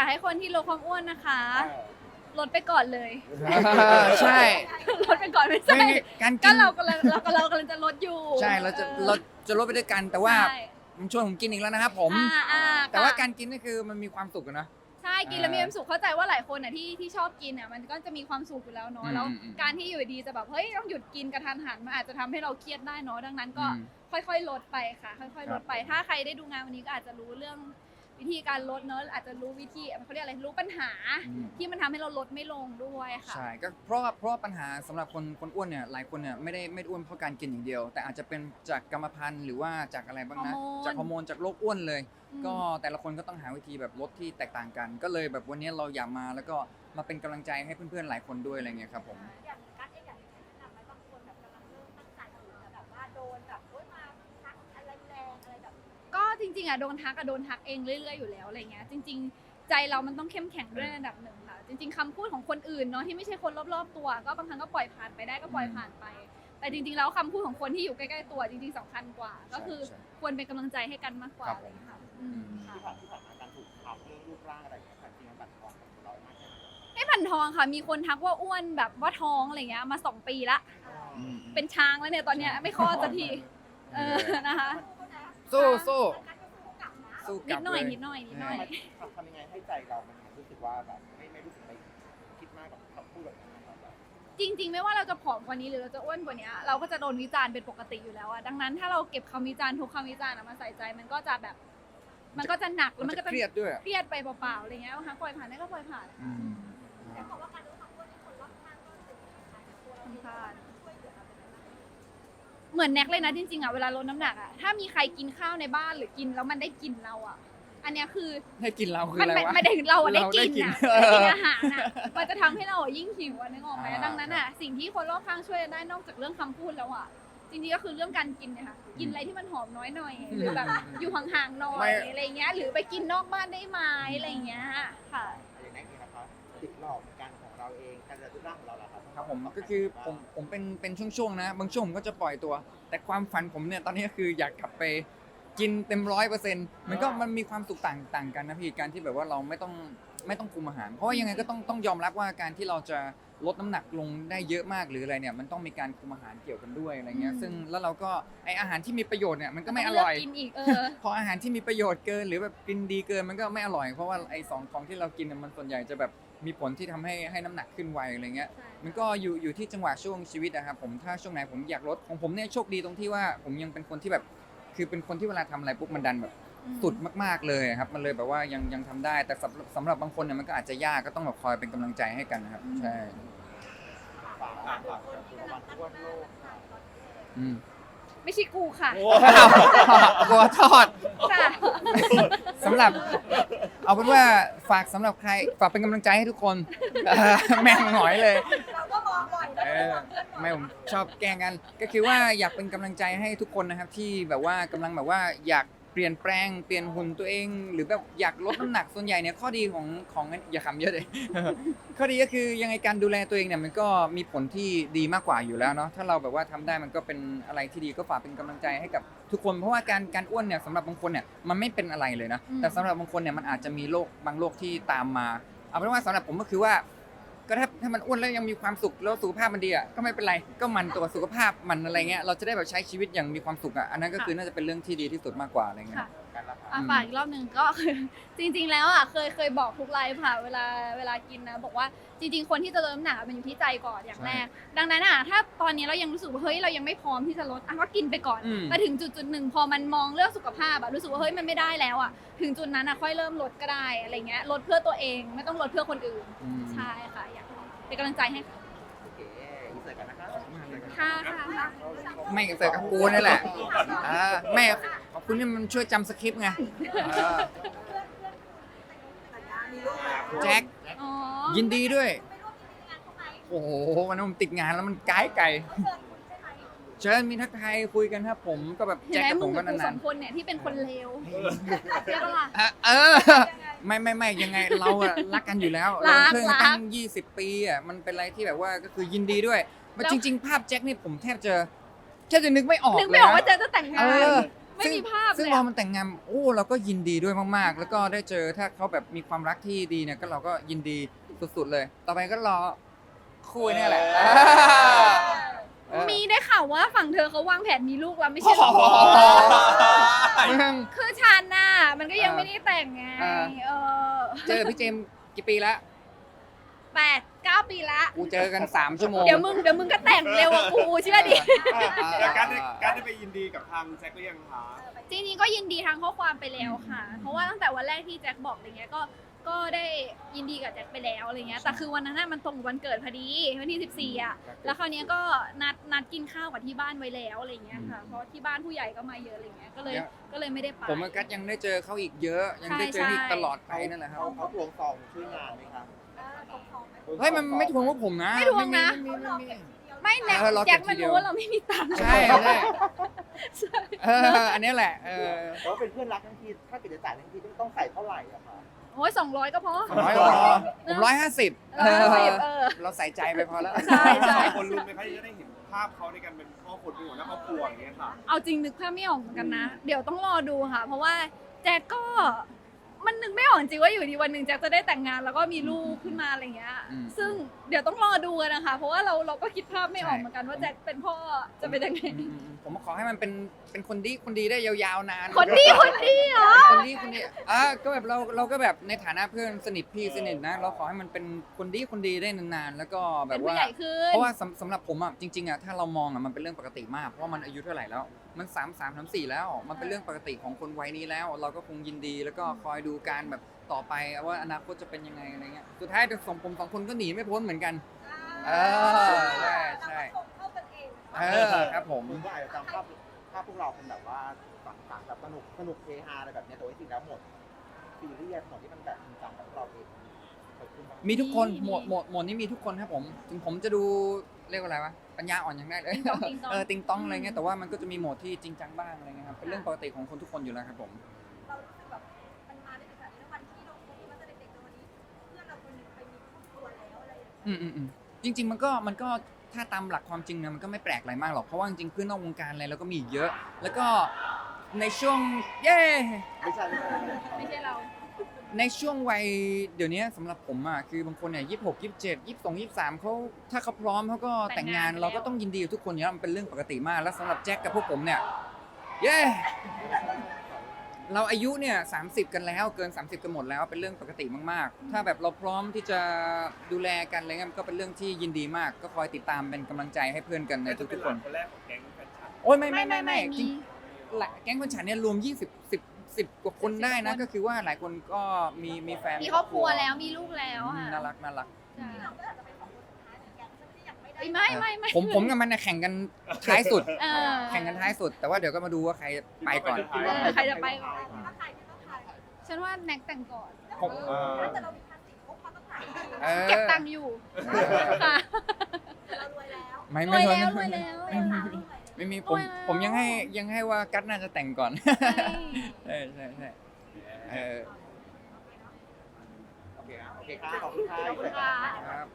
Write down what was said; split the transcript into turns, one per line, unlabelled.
ากให้คนที่ลดความอ้วนนะคะ ลดไปก่อนเลย
ใช่
ลดไปก่อนไม่
ไม่
ใช่
ไม่การกิ
ก็
น
เรากำลังเรากำลังเรากำลังจะลดอยู่
ใช่เราจะเราจะลดไปด้วยกันแต่ว่า
ใช่
ผมชวนผมกินอีกแล้วนะครับผม
อ่าอ่า
แต่ว่า
ค่ะ
การกินนี่คือมันมีความสุขอะเนอะ
ใช่กินแล้วมีความสุขเข้าใจว่าหลายคนอะที่ที่ชอบกินอะมันก็จะมีความสุขอยู่แล้วเนาะ
อืม
แล้ว
อืมอืม
การที่อยู่ดีจะแบบเฮ้ยต้องหยุดกินกระทันหันมันอาจจะทำให้เราเครียดได้เนาะดังนั้นก็
อืม
ค่อยๆ ลดไปค่ะ ค่อยๆ ลดไป
ครับ
ถ้าใครได้ดูงานวันนี้ก็อาจจะรู้เรื่อง วิธีการลดเนอะอาจจะรู้วิธีเขาเรียกอะไรรู้ปัญหา
อืม
ที่มันทำให้เราลดไม่ลงด้วยค่ะ
ใช่ก็เพราะว่าเพราะว่าปัญหาสำหรับคนคนอ้วนเนี่ยหลายคนเนี่ยไม่ได้ไม่ได้อ้วนเพราะการกินอย่างเดียว แต่อาจจะเป็นจากกรรมพันธุ์หรือว่าจากอะไรบ้างนะ
ฮอร์โมน
จากฮอร์โมนจากโรคอ้วนเลย
อืม
ก็แต่ละคนก็ต้องหาวิธีแบบลดที่แตกต่างกัน ก็เลยแบบวันนี้เราอยากมาแล้วก็มาเป็นกำลังใจให้เพื่อนๆหลายคนด้วยอะไรเงี้ยครับผม
อย่ จริง
ๆอะโดนทักอะโดนทักเองเรื่อยๆอยู่แล้วอะไรเงี้ยจริง ๆ ใจเรามันต้องเข้มแข็งด้วยระดับหนึ่งค่ะ จริง ๆคำพูดของคนอื่นเนาะที่ไม่ใช่คนรอบๆตัว ก็บางครั้งก็ปล่อยผ่านไปได้ก็ปล่อยผ่านไป แต่จริงๆแล้วคำพูดของคนที่อยู่ใกล้ๆตัวจริงๆสำคัญกว่า ก็คือ
ใช่
ควรเป็นกำลังใจให้กันมากกว่า
ครับ
อะไรเงี้ยค่ะอืมค่ะ
ที่ผ่านที่ผ่านมาการถูกถามเรื่องรูปร่างอะไรอย่างเงี้ยค่ะจริงๆมันบั่นทอนกับเรามากแค่ไหน
ไม่ผันทองค่ะ มีคนทักว่าอ้วนแบบว่าท้องอะไรเงี้ยมาสองปีละ
อืม
เป็นช้างแล้วเนี่ยตอนเนี้ยไม่คลอดสักที เออนะคะ
สู้สู้
กัดจะสู้กลับนะ
สู้ก
นิ
ลั
ด
บ
หน่อย
เลย
นิดหน่อยนิดหน่อย
ทำทำยังไงให้ใจเรา มันรู้สึกว่าแบบไม่ไม่รู้สึกไปคิดมากกับคำพูดแบบนั้นนะครับแบบ
จริง ๆ ไม่ว่าเราจะผอมกว่านี้หรือเราจะอ้วนกว่านี้เราก็จะโดนวิจารณ์เป็นปกติอยู่แล้วอะดังนั้นถ้าเราเก็บคำวิจารณ์ทุกคำวิจารณ์อะมาใส่ใจมันก็จะแบบ มันก็จะหนักแล้ว
มั
มันน
จะ
ก็จะ
เครียดด้วย
เครียดไปเปล่าๆอะไรเงี้ยนะคะปล่อยผ่านได้ก็ปล่อยผ่าน
อืม
แต่บอกว่าการรู้ความอ้วนที่คนรอบข้างก็รู้สึกสำคัญตัวเราเอง
สำคัญ
เห
มือนแน็กเลยนะจริงๆอะเวลาลดน้ำหนักอะถ้ามีใครกินข้าวในบ้านหรือกินแล้วมันได้กินเราอะอันเนี้ยคือ
ให้กินเราคือ
มัน
อะไร
ไม่
วะ
ไม่ได้ถึงเราอะได้
เราได้
กิน
กิน
อะ
เออ
ได้กินอาหารอะมันจะทำให้เราอะยิ่งหิวอะนึกออกไหม
อ่า
ดังนั้นอะสิ่งที่คนรอบข้างช่วยได้นอกจากเรื่องคำพูดแล้วอะจริงๆก็คือเรื่องการกินเนี่ยค่ะกินอะไรที่มันหอมน้อยหน่อยหรือแบบอยู่ห่างๆหน่อยอะไรเงี้ย หรือไปกินนอกบ้านได้ไหมอะไรเงี้ยค่ะ
อย่างนั้นเองนะครับติดหลอกการของเราเองการดูแลรูปร่างของเราล่ะ ครับ
ครับผมก็คือผมผมเป็นเป็นช่วงๆนะ บางช่วงผมก็จะปล่อยตัว แต่ความฝันผมเนี่ยตอนนี้ก็คืออยากกลับไปกินเต็มร้อยเปอร์เซ็นต์มันก็มันมีความสุขต่างต่างกันนะพี่การที่แบบว่าเราไม่ต้องไม่ต้องคุมอาหาร เพราะว่ายังไงก็ต้องต้องยอมรับว่าการที่เราจะลดน้ำหนักลงได้เยอะมากหรืออะไรเนี่ยมันต้องมีการคุมอาหารเกี่ยวกันด้วยอะไรเงี้ย
อืม
ซึ่งแล้วเราก็ไออาหารที่มีประโยชน์เนี่ยมันก็ไม่อร่อย
เลืกกินอีกเออ
พออาหารที่มีประโยชน์เกิน หรือแบบกินดีเกินมันก็ไม่อร่อย เพราะว่าไอสองของที่เรากินเนี่ยมันส่วนใหญ่จะแบบ มีผลที่ทำให้ให้น้ำหนักขึ้นไวอะไรเงี้ย มันก็อยู่อยู่ที่จังหวะช่วงชีวิตนะครับผมถ้าช่วงไหนผมอยากลดของผมเนี่ยโชคดีตรงที่ว่าผมยังเป็นคนที่แบบ คือเป็นคนที่เวลาทำอะไรปุ๊บมันดันแบบสุดมากๆเลยครับ มันเลยแบบว่ายังยังทำได้แต่สำหรับสำหรับบางคนเนี่ยมันก็อาจจะยากก็ต้องแบบคอยเป็นกำลังใจให้กันนะครับ ใช่
ฝากฝากฝากคนที่กำลังอ้วนโลกค่ะ
อืม
ไม่ใช่กูค่ะ
อ้าวกลัวทอด
ค่ะ
สำหรับ เอาเป็นว่าฝากสำหรับใคร ฝากเป็นกำลังใจให้ทุกคนเออแม่งหงอยเลย
เราก็มองบ่อยนะ
เออไม่ผมชอบแกล้งกัน ก็คือว่าอยากเป็นกำลังใจให้ทุกคนนะครับ ที่แบบว่ากำลังแบบว่าอยาก เปลี่ยนแปลงเปลี่ยนหุ่นตัวเอง หรือแบบอยากลดน้ำหนักส่วนใหญ่เนี่ยข้อดีของของอย่าขำเยอะเลยข้อดีก็คือยังไงการดูแลตัวเองเนี่ยมันก็มีผลที่ดีมากกว่าอยู่แล้วเนาะถ้าเราแบบว่าทำได้มันก็เป็นอะไรที่ดีก็ฝากเป็นกำลังใจให้กับทุกคนเพราะว่าการการอ้วนเนี่ยสำหรับบางคนเนี่ยมันไม่เป็นอะไรเลยนะแต่สำหรับบางคนเนี่ยมันอาจจะมีโรคบางโรคที่ตามมาเอาเป็นว่าสำหรับผมก็คือว่า ก็ถ้าถ้ามันอ้วนแล้วยังมีความสุขแล้วสุขภาพมันดีอะก็ไม่เป็นไรก็หมันตัวสุขภาพมันอะไรเงี้ยเราจะได้แบบใช้ชีวิตอย่างมีความสุขอะอันนั้นก็คือน่าจะเป็นเรื่องที่ดีที่สุดมากกว่าอะไรเงี้ย
ค่ะ
การละ
อะ
อืม
ฝากอีกรอบหนึ่งก็คือ จริง ๆ แล้วอะเคยเคยบอกทุกไลฟ์ค่ะเวลาเวลากินนะบอกว่าจริง ๆ คนที่จะลดน้ำหนักอะมันอยู่ที่ใจก่อนอย่างแรก ดังนั้นอะถ้าตอนนี้เรายังรู้สึกว่าเฮ้ยเรายังไม่พร้อมที่จะลดอะก็กินไปก่อน
อืม
แต่ถึงจุดจุดๆหนึ่งพอมันมองเรื่องสุขภาพอะรู้สึกว่าเฮ้ยมันไม่ได้แล้วอะถึงจุดนั้นอะค่อยเริ่มลดก็ได้อะไรเงี้ยลดเพื่อตัวเองไม่ต้องลดเพื่อคนอื่น
อืม
ใช่ค่ะอยาก เป็นกำลังใจให้ค่ะ
โอเคอินเสิร์ตกันนะครับ
ค่ะค่ะค่ะ
ไม่เจอกับกูนี่แหละอ่าไม่ขอบคุณที่มันช่วยจำสคริปต์ไงอ่าแจ็ค
อ๋อ
ยินดีด้วย
ไม่ร่วมงานเขาไหม
โอ้โหวันนั้นผมติดงานแล้วมันไกลไกล
เชิญคุณใช่ไหม
เชิญมีทักทายคุยกันครับผมก็แบบ
เห็น
แจ็ค
ไหม
กับ
มึ
ผ
ง
ม
กั
ก็
บกูส
นา
อนงคนเนี่ยที่เป็นคนเลว
ๆ
ใช่ปะล่ะ
อะเออ ไม่ไม่ไม่ยังไงเราอะรักกันอยู่แล้ว
รั
เรา
ก
เพิ่ง
รัก
ตั้ง 20 ปีอะมันเป็นอะไรที่แบบว่าก็คือยินดีด้วยมัน
แล้ว
จริง ๆ ภาพแจ็คนี่ผมแทบจะแทบจะนึกไม่ออก
นึก
เล
ไม่
ย
ออก
นะ
ว่าเจอจะแต่งงา
เอนอ
ไม่มีภาพ
ซึ่ง
เลย
พอ
อะ
มันแต่งงานโอ้เราก็ยินดีด้วยมากๆ แล้วก็ได้เจอถ้าเขาแบบมีความรักที่ดีเนี่ยก็เราก็ยินดีสุดๆเลย ต่อไปก็รอคู่เนี่ยแหละ เออ
มีได้ข่าวว่าฝั่งเธอเขาวางแผนมีลูกแล้วไม่ใช่เหรอ
มึง
คือฉันน่ะมันก็ยัง
เออ
ไม่ได้แต่งไง
เออ
เออ
เจอพี่เจมส์กี่ปีแล้ว
แปดเก้าปีละ
กูเจอกันสามชั่วโมง
เดี๋ยวมึงเดี๋ยวมึงก็แต่งเร็วกว่ากูเชื่อดิ
แล้วการได้การได้ไปยินดีกับทางแจ็คหรือยังคะ
จริงๆก็ยินดีทางข้อความไปแล้วค่ะ เพราะว่าตั้งแต่วันแรกที่แจ็คบอกอะไรเงี้ยก็ ก็ได้ยินดีกับแจ็คไปแล้วอะไรเงี้ย แต่คือวันนั้นน่ะมันตรงกับวันเกิดพอดีวันที่14อะ แล้วคราวเนี้ยก็นัดนัดกินข้าวกับที่บ้านไว้แล้วอะไรเงี้ยค่ะ เพราะที่บ้านผู้ใหญ่ก็มาเยอะอะไรเงี้ย ก็เลยก็เลยไม่ได้ไป
ผมกับกัสยังได้เจอเขาอีกเยอะ ยังได้เจอ
ใช่
อีก
ใช่
ตลอดไปนั่นแหละครับ
เขาเขาทวงซองช่วยงานไหมครับ
เฮ้ยมันไม่ทวงว่าผมนะ
ไม่ทวงนะ
ไม่มีไม่มี
ไม่แน็ก
เออเราเก็
แจ็
บ
ค
ที
มัน
เดียว
รู้ว่าเราไม่มีตังค์
ใช่ใช่
ใช่
เอออันนี้แหละเออ
แต่ว่าเป็นเพื่อนรักทั้งทีถ้าเกิดจะจ่ายทั้งทีต้องใส่เท่าไหร่อะคะ
โอ้ยสองร้อยก็พอ
ร้อยพอผมร้อยห้าสิบ
ร้อยห้าสิบเออ
เราใส่ใจไปพอแล้ว
ใช่ใช่
คนรู้ไหมคะที่จะได้เห็นภาพเขาในการเป็นพ่อคนเป็นหัวหน้าครอบครัวอย่างเงี้ยค่ะ
เอาจริงนึกภาพไม่ออกเหมือนกันนะ เดี๋ยวต้องรอดูค่ะ เพราะว่าแจ็คก็มันนึกไม่ออกจริงว่าอยู่ดีวันหนึ่งแจ็คจะได้แต่งงานแล้วก็มีลูกขึ้นมาอะไรเงี้ย
อืม
ซึ่งเดี๋ยวต้องรอดูกันนะคะ เพราะว่าเราเราก็คิดภาพไม่ออก
ใช่
เหมือนกันว่าแจ็คเป็นพ่อจะเป็นยังไง
อืมผมขอให้มันเป็นเป็นคนดีคนดีได้ยาวๆนาน
คนดีคนดีเหรอ
คนดีคนดีอะก็แบบเราเราก็แบบในฐานะเพื่อนสนิทพี่สนิทนะเราขอให้มันเป็นคนดีคนดีได้นานๆแล้วก็แบ
เป็น
บ
ผู้
ว่า
ใหญ่ขึ้น
เพราะว่าสำสำหรับผมอะจริงๆอะถ้าเรามองอะมันเป็นเรื่องปกติมากเพราะว่ามันอายุเท่าไหร่แล้วมันสามสามสามสี่แล้วมันเป็นเรื่องปกติของคนวัยนี้แล้ว เราก็คงยินดีแล้วก็คอยดูการแบบต่อไปว่าอนาคตจะเป็นยังไงอะไรเงี้ยสุดท้ายสองผมสองคนก็หนีไม่พ้นเหมือนกัน เออใช่ใช่
เข้ากันเอง
เออครับผม
คุณก็อาจจะจำภาพภาพพวกเราเป็นแบบว่าสังสรรค์แบบสนุกสนุกเฮฮาอะไรแบบเนี้ยแต่ว่าจริงๆแล้วหมดซีเรียสหมดที่มันแบบจริงจังกับพวกเราเองเกิดขึ้นบ้างไหม
มีทุกคน
มี
หมวดหมวดหมวดนี้มีทุกคนครับผมถึงผมจะดูเรียกว่าอะไรวะปัญญาอ่อนยังได้เลย
ติงตองติงตอง
เออติงต้องอะไรเงี้ยแต่ว่ามันก็จะมีโหมดที่จริงจังบ้างอะไรเงี้ยครับเป็นเรื่องปกติของคนทุกคนอยู่แล้วครับผม
เรารู้สึกแบบมันมาได้ถึงขนาดนี้แล้ววันที่เราคุยมาตั้งแต่เด็กๆจนวันนี้ เพื่อนเราคนหนึงไปมีครอบครัวแล้วอะไรอย่างเงี้ย
อืมอืมอืมจริง ๆ มันก็มันก็ ถ้าตามหลักความจริงเนี่ยมันก็ไม่แปลกอะไรมากหรอกเพราะว่าจริงๆเพื่อนนอกวงการอะไรแล้วก็มีอีกเยอะ แล้วก็ในช่วงเย้
ไม่ใช่ไม่ใช่ไม่ใช่
ไม่ใช่เรา
ในช่วงวัยเดี๋ยวนี้สำหรับผมอะคือบางคนเนี่ยยี่หกยี่เจ็ดยี่สองยี่สามเขาถ้าเขาพร้อมเขาก็แต่งงาน
แต่งงานไปแล้ว
เราก็ต้องยินดีกับทุกคนอยู่แล้วมันเป็นเรื่องปกติมาก แล้วสำหรับแจ็คกับพวกผมเนี่ยเย้ เราอายุเนี่ยสากันแล้วเกิน 30 กันหมดแล้วเป็นเรื่องปกติมากๆ ถ้าแบบเราพร้อมที่จะดูแลกันอะไรเงี้ยมันก็เป็นเรื่องที่ยินดีมาก ก็คอยติดตามเป็นกำลังใจให้เพื่อนกันใน
จะเป็
ทุ
น
ก
ห
ๆค
ลาน
น
คนแรกของแก๊งแฟนฉัน
โอ้ยไม่ไม่ไม่ไม่
มี
จริงหลายแก๊งคนฉันเนี่ยรวม 20 10 10กว่าคนได้นะ
คน
ก็คือว่าหลายคนก็มีมีแฟน
มีครอบครัวแล้วมีลูกแล้ว
อืม
ค่ะ
น่ารักน่ารัก
ใช่
เราก็อาจจะเป็
เอ้ยไม่ไม่ไม่
ผมผมกับมันน่ะแข่งกันท้ายสุด
เออ
แข่งกันท้ายสุด แต่ว่าเดี๋ยวก็มาดูว่าใครไปก่อน
เออใครจะไปก่อน
ถ้าใครที่ต้องถ่าย
ฉันว่าแน็กแต่งก่อน
ผม
เออ
แต่เรามีภาษีเขาเขาต้องถ่าย
เออ
เก็บตังค์อยู่ค่ะ
เรารวยแล้ว
ไม่
ร
ไม่
วย
ไม่
แล้วร
ไม่
วย
ไม่
แล้ว
เราถามรวย
ไม่มี
ร
ผม
วยแล้ว
ผมยังให้ยังให้ว่ากัตน่าจะแต่งก่อน
ใช่
ใช่ใช่ใช่เออ
โอเคครับโอเคครับขอบคุณค่ะ
ขอบคุณค่ะ
ครับ